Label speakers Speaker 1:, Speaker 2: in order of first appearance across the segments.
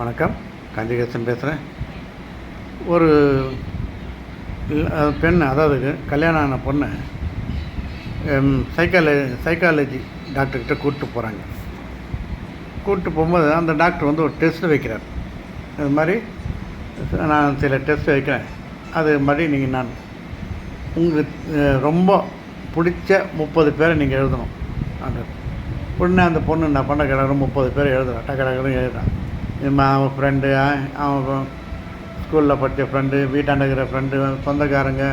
Speaker 1: வணக்கம். கஞ்சிகேசன் பேசுகிறேன் ஒரு பெண் அதாவது கல்யாணம் ஆன பொண்ணை சைக்கால சைக்காலஜி டாக்டர்கிட்ட கூப்பிட்டு போகிறாங்க கூப்பிட்டு போகும்போது அந்த டாக்டர் வந்து ஒரு டெஸ்ட் வைக்கிறார். இது மாதிரி நான் சில டெஸ்ட் வைக்கிறேன். அது மாதிரி நீங்கள் நான் உங்களுக்கு ரொம்ப பிடிச்ச முப்பது பேரை நீங்கள் எழுதணும். அந்த உடனே அந்த பொண்ணு நான் பண்ண கிடக்கு முப்பது பேர் எழுதுகிறேன் டக்கு டக்குன்னு எழுதுகிறேன் அவன் ஃப்ரெண்டு அவன் ஸ்கூலில் படித்த ஃப்ரெண்டு வீட்டாண்ட இருக்கிற ஃப்ரெண்டு சொந்தக்காரங்க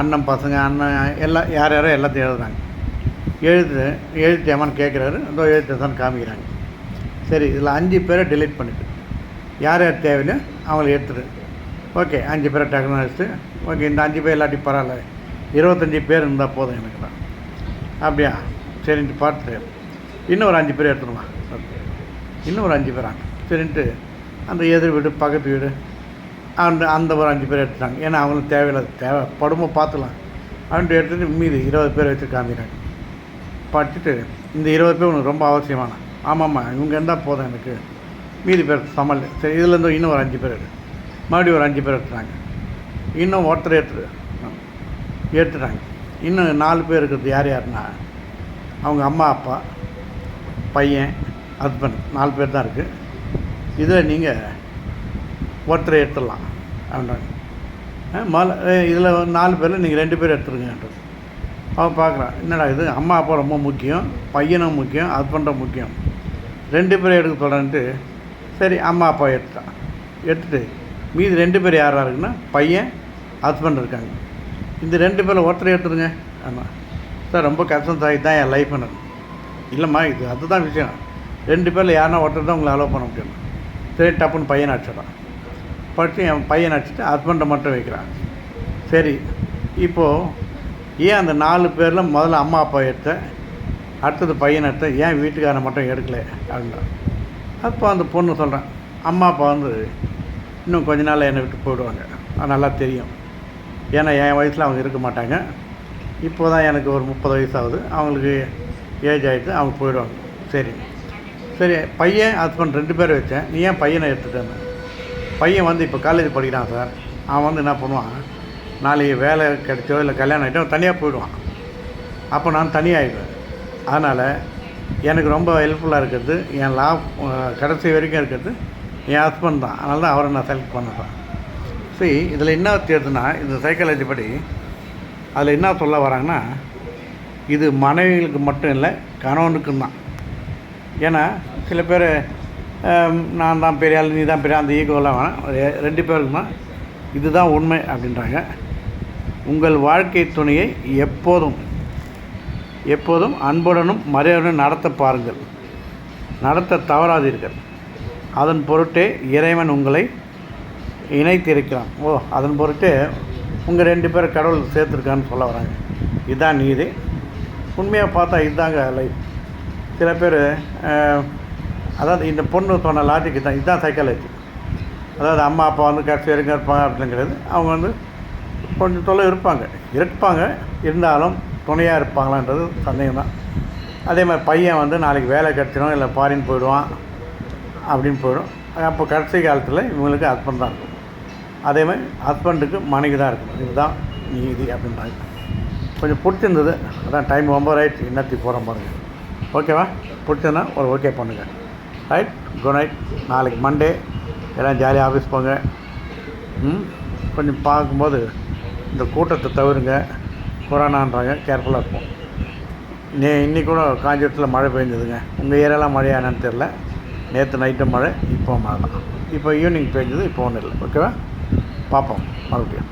Speaker 1: அண்ணன் பசங்க அண்ணன் எல்லாம் யார் யாரோ எல்லாத்தையும் எழுதுறாங்க. எழுத்து எழுத்தியாமான்னு கேட்குறாரு அதோ எழுத்து காமிக்கிறாங்க. சரி இதில் அஞ்சு பேரை டிலீட் பண்ணிட்டு. யார் யார் தேவைன்னு அவங்கள எடுத்துரு ஓகே அஞ்சு பேரை டக்குன்னு வச்சுட்டு ஓகே இந்த அஞ்சு பேர் இல்லாட்டி பரவாயில்ல இருபத்தஞ்சி பேர் இருந்தால் போதும் எனக்கு தான். அப்படியா? சரின்ட்டு பார்த்துட்டு இன்னும் ஒரு அஞ்சு பேர் எடுத்துருவான் ஓகே இன்னும் ஒரு அஞ்சு பேர் ஆகும் சரின்ட்டு அந்த எதிர் வீடு பக்கத்து வீடு அந்த அந்த ஒரு அஞ்சு பேர் எடுத்துட்டாங்க. ஏன்னா அவங்களுக்கு தேவையில்லாத தேவை படுமோ பார்த்துக்கலாம். அப்படின்ட்டு எடுத்துட்டு மீதி இருபது பேர் வச்சு காமிக்கிறாங்க. பார்த்துட்டு இந்த இருபது பேர் உனக்கு ரொம்ப அவசியமான. ஆமாம்மா இவங்க இருந்தால் போதும் எனக்கு. மீதி பேர் சமல் சரி இதுலேருந்து இன்னும் ஒரு அஞ்சு பேர் எடு. மறுபடியும் ஒரு அஞ்சு பேர் எடுத்துட்டாங்க. இன்னும் ஒருத்தர் எடுத்து எடுத்துட்டாங்க. இன்னும் நாலு பேர் இருக்கிறது யார் யாருன்னா அவங்க அம்மா அப்பா பையன் ஹஸ்பண்ட் நாலு பேர் தான் இருக்குது இதில் நீங்கள் ஒருத்தரை எடுத்துடலாம். அப்படின்றாங்க மல இதில் நாலு பேரில் நீங்கள் ரெண்டு பேர் எடுத்துருங்கன்றது. அவன் பார்க்குறான் என்னடா இது? அம்மா அப்பா ரொம்ப முக்கியம் பையனும் முக்கியம் ஹஸ்பண்டும் முக்கியம். ரெண்டு பேரும் எடுக்க சொல்கிறேன்ட்டு சரி அம்மா அப்பா எடுத்துட்டான். எடுத்துட்டு மீதி ரெண்டு பேர் யாராக இருக்குன்னா பையன் ஹஸ்பண்ட் இருக்காங்க. இந்த ரெண்டு பேரில் ஒருத்தரை எடுத்துருங்க. ஆமாம் சார் ரொம்ப கஷ்டம் சார் இதுதான் என் லைஃப் இல்லைம்மா இது அதுதான் விஷயம். ரெண்டு பேரில் யாருன்னா ஒருத்தர் தான் உங்களை அலோவ் பண்ண முடியும்? சரி டப்புன்னு பையன் அடிச்சிடறான். படித்து என் பையன் அடிச்சுட்டு ஹஸ்பண்டை மட்டும் வைக்கிறான். சரி இப்போது ஏன் அந்த நாலு பேரில் முதல்ல அம்மா அப்பா எடுத்த? அடுத்தது பையன் எடுத்த? ஏன் வீட்டுக்காரனை மட்டும் எடுக்கலை? அப்படின்றான் அப்போ அந்த பொண்ணு சொல்கிறேன் அம்மா அப்பா வந்து இன்னும் கொஞ்ச நாள் என்னை விட்டு போயிடுவாங்க. அது நல்லா தெரியும். ஏன்னா என் வயசில் அவங்க இருக்க மாட்டாங்க. இப்போ தான் எனக்கு ஒரு முப்பது வயசு ஆகுது. அவங்களுக்கு ஏஜ் ஆகிட்டு அவங்க போயிடுவாங்க. சரி. சரி பையன் ஹஸ்பண்ட் ரெண்டு பேரை வச்சேன். நீ ஏன் பையனை எடுத்துட்டேன்னு பையன் வந்து இப்போ காலேஜ் படிக்கிறான் சார் அவன் வந்து என்ன பண்ணுவான்? நாளைக்கு வேலை கிடைச்சோ இல்லை கல்யாணம் ஆகிட்டோ தனியாக போயிடுவான். அப்போ நான் தனியாகிடுவேன் அதனால் எனக்கு ரொம்ப ஹெல்ப்ஃபுல்லாக இருக்கிறது என் லா கடைசி வரைக்கும் இருக்கிறது என் ஹஸ்பண்ட் தான். அதனால தான் அவரை நான் செலக்ட் பண்ணுறேன் சரி இதில் என்ன தெரியுதுன்னா இந்த சைக்காலஜி படி அதில் என்ன சொல்ல வராங்கன்னா இது மனைவிகளுக்கு மட்டும் இல்லை கணவனுக்கும் தான். ஏன்னா சில பேர் நான் தான் பெரிய ஆள் நீ தான் பெரிய அந்த ஈகோலாம் வேணாம். ரெண்டு பேருக்குமா? இதுதான் உண்மை அப்படின்றாங்க. உங்கள் வாழ்க்கை துணையை எப்போதும் எப்போதும் அன்புடனும் மரியாதையுடன் நடத்த பாருங்கள். நடத்த தவறாதீர்கள். அதன் பொருட்டே இறைவன் உங்களை இணைத்திருக்கிறான். ஓ அதன் பொருட்டே உங்கள் ரெண்டு பேரும் கடவுள் சேர்த்துருக்கான்னு சொல்ல வராங்க. இதுதான் நீதி. உண்மையாக பார்த்தா இதுதாங்க லைஃப் சில பேர் அதாவது இந்த பொண்ணு சொன்ன லாஜிக்கு தான் இதுதான் சைக்காலஜி அதாவது அம்மா அப்பா வந்து கடைசி வரைக்கும் இருப்பாங்க அப்படிங்கிறது அவங்க வந்து கொஞ்சம் தொலை இருப்பாங்க. இருப்பாங்க இருந்தாலும் துணையாக இருப்பாங்களான்றது சந்தேகம் தான். அதே மாதிரி பையன் வந்து நாளைக்கு வேலை கிடச்சிடும் இல்லை ஃபாரின் போயிடுவான் அப்படின்னு போயிடும். அப்போ கடைசி காலத்தில் இவங்களுக்கு ஹஸ்பண்ட் தான் இருக்கும். அதே மாதிரி ஹஸ்பண்டுக்கு மனைவி தான் இருக்கணும். இதுதான் நீதி அப்படின்றாங்க. கொஞ்சம் பிடிச்சிருந்தது. அதான் டைம் ரொம்ப ரைட் இன்னத்தி போகிற பாருங்க. ஓகேவா? பிடிச்சதுன்னா ஒரு ஓகே பண்ணுங்கள் ரைட் குட் நைட் நாளைக்கு மண்டே எல்லாம் ஜாலியாக ஆஃபீஸ் போங்க. ம்? கொஞ்சம் பார்க்கும்போது இந்த கூட்டத்தை தவிருங்க. கொரோனான்றாங்க. கேர்ஃபுல்லாக இருப்போம். நே இன்னைக்கு கூட காஞ்சிபுரத்தில் மழை பெஞ்சதுங்க உங்கள் ஏரியாலாம் மழையா என்னன்னு தெரில நேற்று நைட்டு மழை இப்போ மழை தான் இப்போ ஈவினிங் பெஞ்சது இப்போ ஒன்றும் இல்லை. ஓகேவா பார்ப்போம். மறுபடியும்.